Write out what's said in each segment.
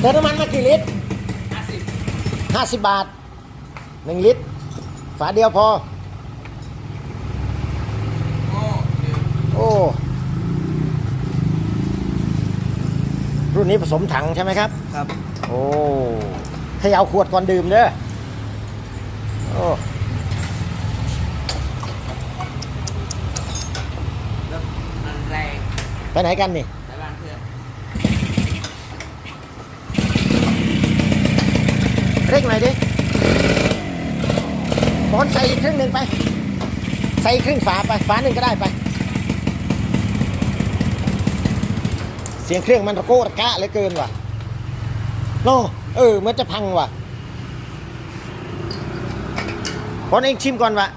เติมน้ำมันมากี่ลิตรห้าสิบห้าสิบบาทหนึ่งลิตร ฝาเดียวพอโอ้เดี๋ยวโอ้ รุ่นนี้ผสมถังใช่ไหมครับ ครับ โอ้เขย่าขวดก่อนดื่มเด้อ โอ้แล้วมันแรงไปไหนกันนี่ในบ้านเพื่อน เร่ง หน่อยดิบอลใส่อีกครึ่งหนึ่งไป ใส่ครึ่งฝาไป ฝาหนึ่งก็ได้ไป เสียงเครื่องมันตะโกระกะเหลือเกินว่ะโนเออเหมันจะพังว่ะบอลเองชิมก่อนว่ะ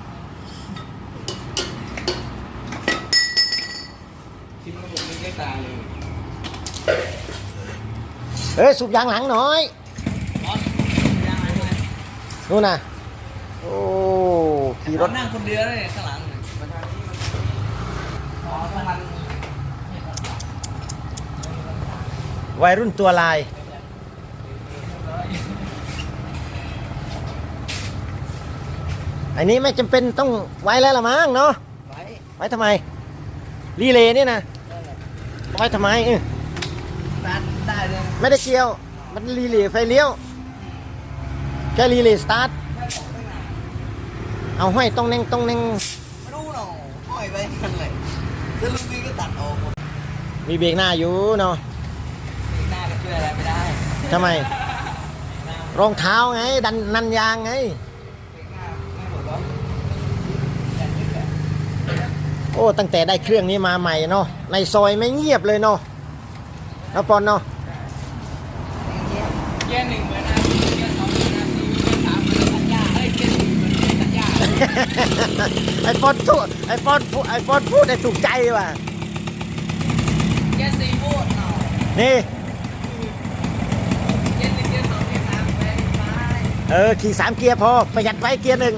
ชิมระบบไม่ได้ตายเลยเอ้ยสูบยางหลังหน่อย ร้อนยังไงเลย นู่นน่ะ โอ้ขี่รรถถนั่งคนเดียวเลยข้างหลังเนี่ยประธานที่มันอ๋อถ้ามันวัยรุ่นตัวลาย อันนี้ไม่จำเป็นต้องไว้แล้วละมั้งเนาะ ไว้ ไว้ทำไม รีเลย์นี่นะ ไว้ทำไมเออสตาร์ทได้เลยไม่ได้เกี่ยว มันรีเลย์ไฟเลี้ยว แค่รีเลย์สตาร์ทแค่บอกไม่นานเอาห้อยต้องเน่งต้องเน่งไม่รู้หรอกห้อยไปนั่นเลยถ้าลุงวีก็ตัดออกหมดมีเบรกหน้าอยู่เนาะหน้าก็ช่วยอะไรไม่ได้ทำไม รองเท้าไง ดันนันยางไงหน้าไม่หมดหรอกแต่นี่แหละโอ้ตั้งแต่ได้เครื่องนี้มาใหม่เนาะในซอยไม่เงียบเลยเนาะแล้วปอนเนาะเกียร์หนึ่งเหมือน ไอปอนพูดไอปอนพูดไอปอนพูดได้ถูกใจว่ะเกียร์สี่พูดเนาะนี่เกียร์หนึ่งเกียร์สองเกียร์สามไปไป เออขี่สามเกียร์พอประหยัดไว้เกียร์หนึ่ง